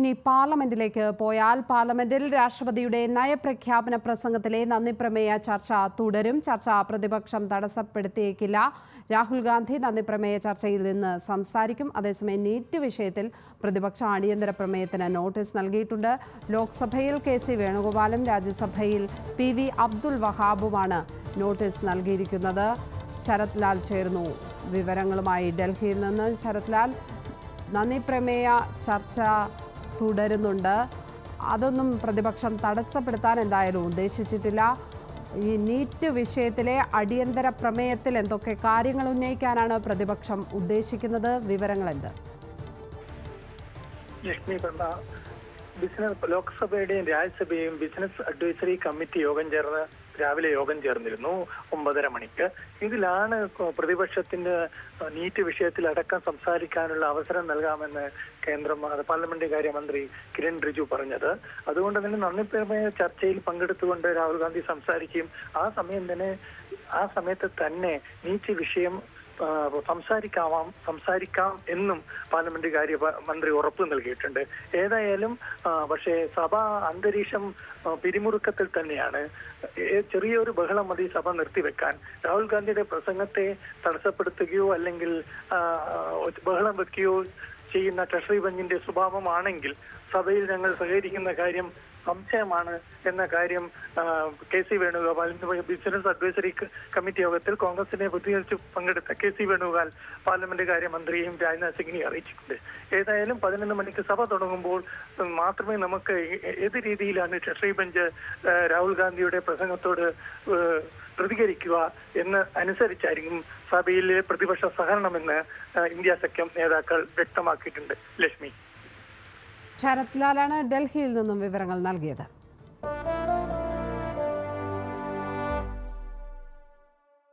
ഇനി പാർലമെന്റിലേക്ക് പോയാൽ പാർലമെന്റിൽ രാഷ്ട്രപതിയുടെ നയപ്രഖ്യാപന പ്രസംഗത്തിലെ നന്ദി പ്രമേയ ചർച്ച തുടരും. ചർച്ച പ്രതിപക്ഷം തടസ്സപ്പെടുത്തിയേക്കില്ല. രാഹുൽ ഗാന്ധി നന്ദി പ്രമേയ ചർച്ചയിൽ നിന്ന് സംസാരിക്കും. അതേസമയം നീറ്റ് വിഷയത്തിൽ പ്രതിപക്ഷ അടിയന്തര പ്രമേയത്തിന് നോട്ടീസ് നൽകിയിട്ടുണ്ട്. ലോക്സഭയിൽ കെ സി വേണുഗോപാലും രാജ്യസഭയിൽ പി വി അബ്ദുൽ വഹാബുമാണ് നോട്ടീസ് നൽകിയിരിക്കുന്നത്. ശരത് ലാൽ ചേർന്നു. വിവരങ്ങളുമായി ഡൽഹിയിൽ നിന്ന് ശരത് ലാൽ നന്ദി പ്രമേയ ചർച്ച തുടരുന്നുണ്ട്. അതൊന്നും പ്രതിപക്ഷം തടസ്സപ്പെടുത്താൻ എന്തായാലും ഉദ്ദേശിച്ചിട്ടില്ല. ഈ നീറ്റ് വിഷയത്തിലെ അടിയന്തര പ്രമേയത്തിൽ എന്തൊക്കെ കാര്യങ്ങൾ ഉന്നയിക്കാനാണ് പ്രതിപക്ഷം ഉദ്ദേശിക്കുന്നത്? വിവരങ്ങൾ എന്ത് ബിസിനസ് ലോക്സഭയുടെയും രാജ്യസഭയും ബിസിനസ് അഡ്വൈസറി കമ്മിറ്റി യോഗം ചേർന്ന് രാവിലെ യോഗം ചേർന്നിരുന്നു ഒമ്പതര മണിക്ക്. ഇതിലാണ് പ്രതിപക്ഷത്തിന്റെ നീറ്റ് വിഷയത്തിൽ അടക്കം സംസാരിക്കാനുള്ള അവസരം നൽകാമെന്ന് കേന്ദ്ര പാർലമെന്റ് കാര്യമന്ത്രി കിരൺ റിജു പറഞ്ഞത്. അതുകൊണ്ട് തന്നെ നന്ദി പ്രമേയ ചർച്ചയിൽ പങ്കെടുത്തുകൊണ്ട് രാഹുൽ ഗാന്ധി സംസാരിക്കുകയും ആ സമയം തന്നെ ആ സമയത്ത് തന്നെ നീറ്റ് വിഷയം സംസാരിക്കാവാം സംസാരിക്കാം എന്നും പാർലമെന്റ് കാര്യ മന്ത്രി ഉറപ്പ് നൽകിയിട്ടുണ്ട്. ഏതായാലും പക്ഷേ സഭ അന്തരീക്ഷം പിരിമുറുക്കത്തിൽ തന്നെയാണ്. ചെറിയൊരു ബഹളം മതി സഭ നിർത്തിവെക്കാൻ. രാഹുൽ ഗാന്ധിയുടെ പ്രസംഗത്തെ തടസ്സപ്പെടുത്തുകയോ അല്ലെങ്കിൽ ബഹളം വെക്കുകയോ ചെയ്യുന്ന ട്രഷറി ബെഞ്ചിന്റെ സ്വഭാവമാണെങ്കിൽ സഭയിൽ ഞങ്ങൾ സഹകരിക്കുന്ന കാര്യം സംശയമാണ് എന്ന കാര്യം K C Venugopal business advisory committee യോഗത്തിൽ കോൺഗ്രസിനെ പ്രതികരിച്ച് പങ്കെടുത്ത കെ സി വേണുഗോപാൽ പാർലമെന്റ് കാര്യമന്ത്രിയും രാജ്നാഥ് സിംഗിനെ അറിയിച്ചിട്ടുണ്ട്. ഏതായാലും പതിനൊന്ന് മണിക്ക് സഭ തുടങ്ങുമ്പോൾ മാത്രമേ നമുക്ക് ഏത് രീതിയിലാണ് ട്രഷറി ബെഞ്ച് രാഹുൽ ഗാന്ധിയുടെ പ്രസംഗത്തോട് പ്രതികരിക്കുക എന്ന് അനുസരിച്ചായിരിക്കും സഭയിലെ പ്രതിപക്ഷ സഹകരണമെന്ന് ഇന്ത്യ സഖ്യം നേതാക്കൾ വ്യക്തമാക്കിയിട്ടുണ്ട്. ലക്ഷ്മി. ശരത് ലാലാണ് ഡൽഹിയിൽ നിന്നും വിവരങ്ങൾ നൽകിയത്